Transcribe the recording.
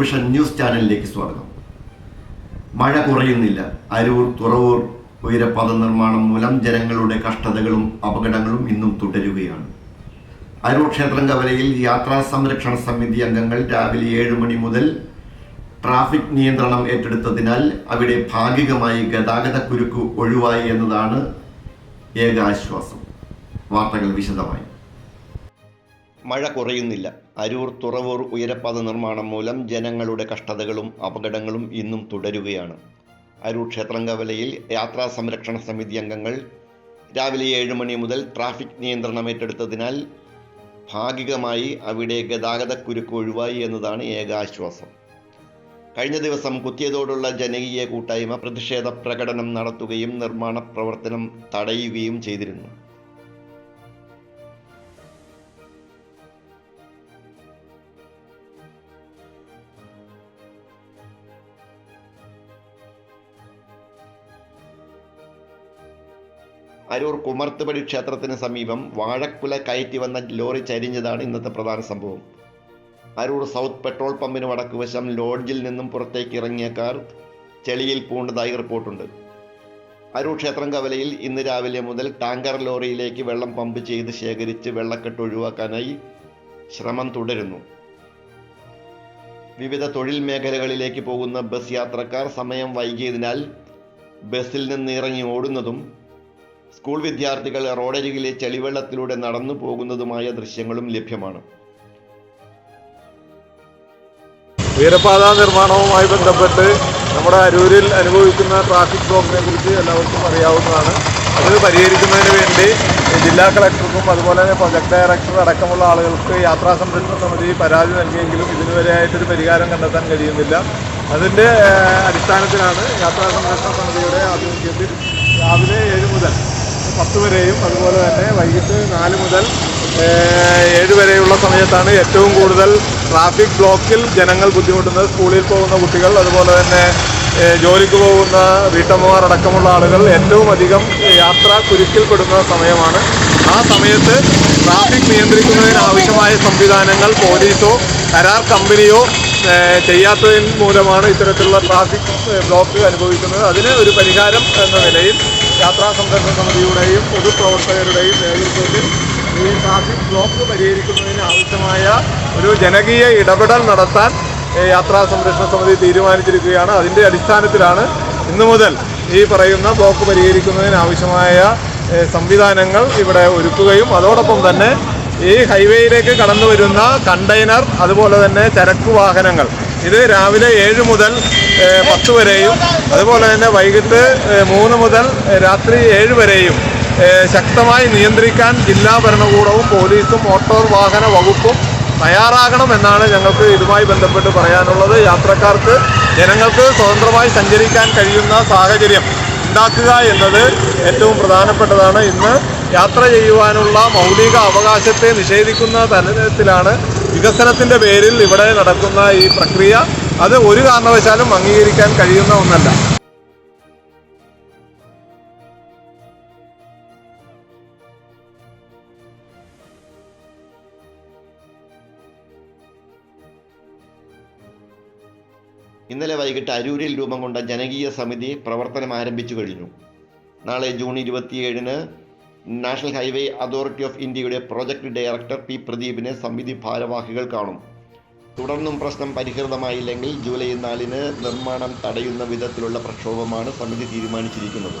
Vision news ചാനലിലേക്ക് സ്വാഗതം. മഴ കുറയുന്നില്ല. അരൂർ തുറവൂർ ഉയരപാത നിർമ്മാണം മൂലം ജനങ്ങളുടെ കഷ്ടതകളും അപകടങ്ങളും ഇന്നും തുടരുകയാണ്. അരൂർ ക്ഷേത്രം കവലയിൽ യാത്രാ സംരക്ഷണ സമിതി അംഗങ്ങൾ രാവിലെ ഏഴ് മണി മുതൽ ട്രാഫിക് നിയന്ത്രണം ഏറ്റെടുത്തതിനാൽ അവിടെ ഭാഗികമായി ഗതാഗത കുരുക്ക് ഒഴിവായി എന്നതാണ് ഏക ആശ്വാസം വാർത്തകൾ വിശദമായി. മഴ കുറയുന്നില്ല. അരൂർ തുറവൂർ ഉയരപ്പാത നിർമ്മാണം മൂലം ജനങ്ങളുടെ കഷ്ടതകളും അപകടങ്ങളും ഇന്നും തുടരുകയാണ്. അരൂർ ക്ഷേത്രങ്കവലയിൽ യാത്രാ സംരക്ഷണ സമിതി അംഗങ്ങൾ രാവിലെ ഏഴ് മണി മുതൽ ട്രാഫിക് നിയന്ത്രണം ഏറ്റെടുത്തതിനാൽ ഭാഗികമായി അവിടെ ഗതാഗത കുരുക്ക് ഒഴിവായി എന്നതാണ് ഏക ആശ്വാസം കഴിഞ്ഞ ദിവസം കുത്തിയതോടുള്ള ജനകീയ കൂട്ടായ്മ പ്രതിഷേധ പ്രകടനം നടത്തുകയും നിർമ്മാണ പ്രവർത്തനം തടയുകയും ചെയ്തിരുന്നു. അരൂർ കുമർത്തുപടി ക്ഷേത്രത്തിന് സമീപം വാഴക്കുല കയറ്റി വന്ന ലോറി ചരിഞ്ഞതാണ് ഇന്നത്തെ പ്രധാന സംഭവം. അരൂർ സൗത്ത് പെട്രോൾ പമ്പിന് വടക്കുവശം ലോഡ്ജിൽ നിന്നും പുറത്തേക്ക് ഇറങ്ങിയ കാർ ചെളിയിൽ പൂണ്ടതായി റിപ്പോർട്ടുണ്ട്. അരൂർ ക്ഷേത്രം കവലയിൽ ഇന്ന് രാവിലെ മുതൽ ടാങ്കർ ലോറിയിലേക്ക് വെള്ളം പമ്പ് ചെയ്ത് ശേഖരിച്ച് വെള്ളക്കെട്ട് ഒഴിവാക്കാനായി ശ്രമം തുടരുന്നു. വിവിധ തൊഴിൽ മേഖലകളിലേക്ക് പോകുന്ന ബസ് യാത്രക്കാർ സമയം വൈകിയതിനാൽ ബസ്സിൽ നിന്ന് ഇറങ്ങി ഓടുന്നതും സ്കൂൾ വിദ്യാർത്ഥികൾ റോഡരികിലെ ചെളിവെള്ളത്തിലൂടെ നടന്നു പോകുന്നതുമായ ദൃശ്യങ്ങളും ലഭ്യമാണ്. വീരപാത നിർമ്മാണവുമായി ബന്ധപ്പെട്ട് നമ്മുടെ അരൂരിൽ അനുഭവിക്കുന്ന ട്രാഫിക് ബ്ലോക്കിനെ കുറിച്ച് എല്ലാവർക്കും അറിയാവുന്നതാണ്. അത് പരിഹരിക്കുന്നതിന് വേണ്ടി ജില്ലാ കളക്ടർക്കും അതുപോലെ തന്നെ പ്രൊജക്ട് ഡയറക്ടർ അടക്കമുള്ള ആളുകൾക്ക് യാത്രാ സംരക്ഷണ സമിതി പരാതി നൽകിയെങ്കിലും ഇതിനുവരെയായിട്ടൊരു പരിഹാരം കണ്ടെത്താൻ കഴിയുന്നില്ല. അതിന്റെ അടിസ്ഥാനത്തിലാണ് യാത്രാ സംരക്ഷണ സമിതിയുടെ ആഭിമുഖ്യത്തിൽ രാവിലെ ഏഴ് മുതൽ പത്ത് വരെയും അതുപോലെ തന്നെ വൈകിട്ട് നാല് മുതൽ ഏഴ് വരെയുള്ള സമയത്താണ് ഏറ്റവും കൂടുതൽ ട്രാഫിക് ബ്ലോക്കിൽ ജനങ്ങൾ ബുദ്ധിമുട്ടുന്നത്. സ്കൂളിൽ പോകുന്ന കുട്ടികൾ അതുപോലെ തന്നെ ജോലിക്ക് പോകുന്ന വീട്ടമ്മമാർ അടക്കമുള്ള ആളുകൾ ഏറ്റവും അധികം യാത്ര കുരുക്കിൽപ്പെടുന്ന സമയമാണ്. ആ സമയത്ത് ട്രാഫിക് നിയന്ത്രിക്കുന്നതിന് ആവശ്യമായ സംവിധാനങ്ങൾ പോലീസോ കരാർ കമ്പനിയോ ചെയ്യാത്തതിന് മൂലമാണ് ഇത്തരത്തിലുള്ള ട്രാഫിക് ബ്ലോക്ക് അനുഭവിക്കുന്നത്. അതിന് ഒരു പരിഹാരം എന്ന നിലയിൽ യാത്രാ സംരക്ഷണ സമിതിയുടെയും പൊതുപ്രവർത്തകരുടെയും നേതൃത്വത്തിൽ ഈ ട്രാഫിക് ബ്ലോക്ക് പരിഹരിക്കുന്നതിന് ആവശ്യമായ ഒരു ജനകീയ ഇടപെടൽ നടത്താൻ യാത്രാ സംരക്ഷണ സമിതി തീരുമാനിച്ചിരിക്കുകയാണ്. അതിന്റെ അടിസ്ഥാനത്തിലാണ് ഇന്നു മുതൽ ഈ പറയുന്ന ബ്ലോക്ക് പരിഹരിക്കുന്നതിന് ആവശ്യമായ സംവിധാനങ്ങൾ ഇവിടെ ഒരുക്കുകയും അതോടൊപ്പം തന്നെ ഈ ഹൈവേയിലേക്ക് കടന്നു വരുന്ന കണ്ടെയ്നർ അതുപോലെ തന്നെ ചരക്ക് വാഹനങ്ങൾ ഇത് രാവിലെ ഏഴ് മുതൽ പത്ത് വരെയും. അതുപോലെ തന്നെ വൈകിട്ട് മൂന്ന് മുതൽ രാത്രി ഏഴ് വരെയും. ശക്തമായി നിയന്ത്രിക്കാൻ ജില്ലാ ഭരണകൂടവും പോലീസും മോട്ടോർ വാഹന വകുപ്പും തയ്യാറാകണം എന്നാണ് ഞങ്ങൾക്ക് ഇതുമായി ബന്ധപ്പെട്ട് പറയാനുള്ളത്. യാത്രക്കാർക്ക് ജനങ്ങൾക്ക് സ്വതന്ത്രമായി സഞ്ചരിക്കാൻ കഴിയുന്ന സാഹചര്യം. ഉണ്ടാക്കുക എന്നത് ഏറ്റവും പ്രധാനപ്പെട്ടതാണ്. ഇന്ന് യാത്ര ചെയ്യുവാനുള്ള മൗലിക അവകാശത്തെ നിഷേധിക്കുന്ന തരത്തിലാണ് വികസനത്തിന്റെ പേരിൽ ഇവിടെ നടക്കുന്ന ഈ പ്രക്രിയ. അത് ഒരു കാരണവശാലും അംഗീകരിക്കാൻ കഴിയുന്ന ഒന്നല്ല. ഇന്നലെ വൈകിട്ട് അരൂരിൽ രൂപം കൊണ്ട ജനകീയ സമിതി പ്രവർത്തനം ആരംഭിച്ചു കഴിഞ്ഞു. നാളെ ജൂൺ ഇരുപത്തിയേഴിന് നാഷണൽ ഹൈവേ അതോറിറ്റി ഓഫ് ഇന്ത്യയുടെ പ്രോജക്ട് ഡയറക്ടർ പി പ്രദീപിനെ സമിതി ഭാരവാഹികൾ കാണും. തുടർന്നും പ്രശ്നം പരിഹൃതമായില്ലെങ്കിൽ ജൂലൈ നാലിന് നിർമ്മാണം തടയുന്ന വിധത്തിലുള്ള പ്രക്ഷോഭമാണ് സമിതി തീരുമാനിച്ചിരിക്കുന്നത്.